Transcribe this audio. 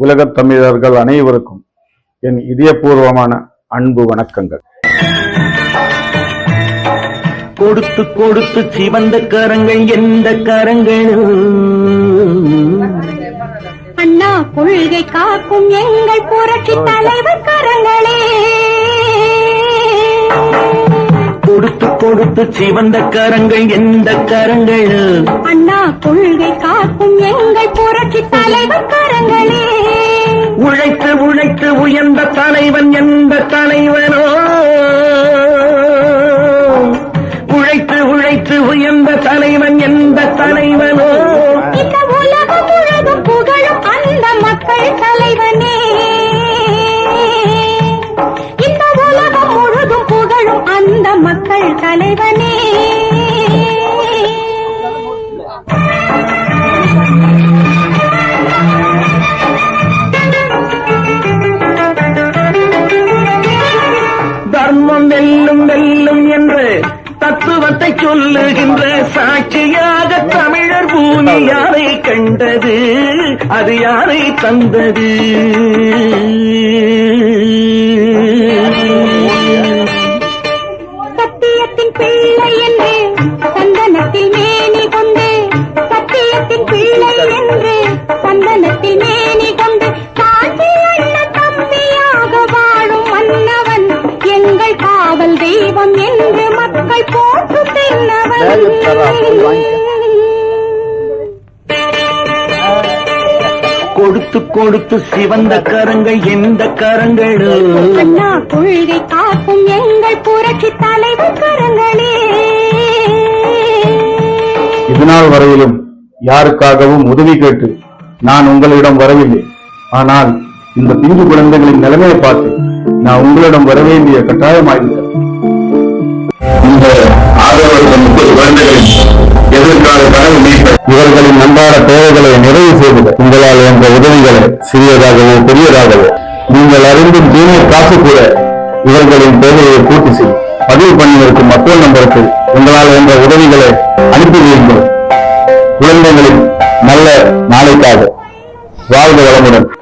உலகத் தமிழர்கள் அனைவருக்கும் என் இதயபூர்வமான அன்பு வணக்கங்கள். கொடுத்து கொடுத்து சிவந்த கரங்கள் எந்த கரங்கள் அண்ணா கொள்கை காக்கும் எங்கள் புரட்சி தலைவர் கரங்களே. கொடுத்து கொடுத்து சிவந்த கரங்கள் எந்த கரங்கள். அண்ணா கொள்கை காக்கும் எங்கள் புரட்சி தலைவர் தலைவனோ உழைத்து உழைத்து உயர்ந்த தலைவன் எந்த தலைவனோ? இந்த உலகம் முழுதும் புகழும் அந்த மக்கள் தலைவனே. இந்த உலகம் முழுதும் புகழும் அந்த மக்கள் தலைவனே. தர்மம் வெல்லும் வெல்லும் என்று தத்துவத்தை சொல்லுகின்ற சாட்சியாக தமிழர் பூமி யாரை கண்டது? அது யாரை தந்தது? சத்தியத்தின் பிள்ளை என்று சந்தனத்தில் கொடுத்து கொடுத்து சிவந்த கரங்கள் எந்த கரங்கள் அண்ணா கொள்கை காக்கும் எங்கள் புரட்சி தலைவர் கரங்களே. இதுநாள் வரையிலும் யாருக்காகவும் உதவி கேட்டு நான் உங்களிடம் வரவில்லை. ஆனால் இந்த பிஞ்சு குழந்தைகளின் நிலைமையை பார்த்து நான் உங்களிடம் வர வேண்டிய கட்டாயமாகிவிட்டது. இவர்களின் அன்றாட தேவைகளை நிறைவு செய்து உங்களால் என்ற உதவிகளை சிறியதாகவோ பெரியதாகவோ நீங்கள் அறிந்தும் தீமை காசு கூட இவர்களின் தேவையை பூர்த்தி செய்யும். பதிவு பண்ணியிருக்கும் மக்கள் நம்பருக்கு உங்களால் என்ற உதவிகளை அனுப்பி வையுங்கள். குழந்தைகளின் நல்ல நாளைக்காக வாழ்க வளமுடன்.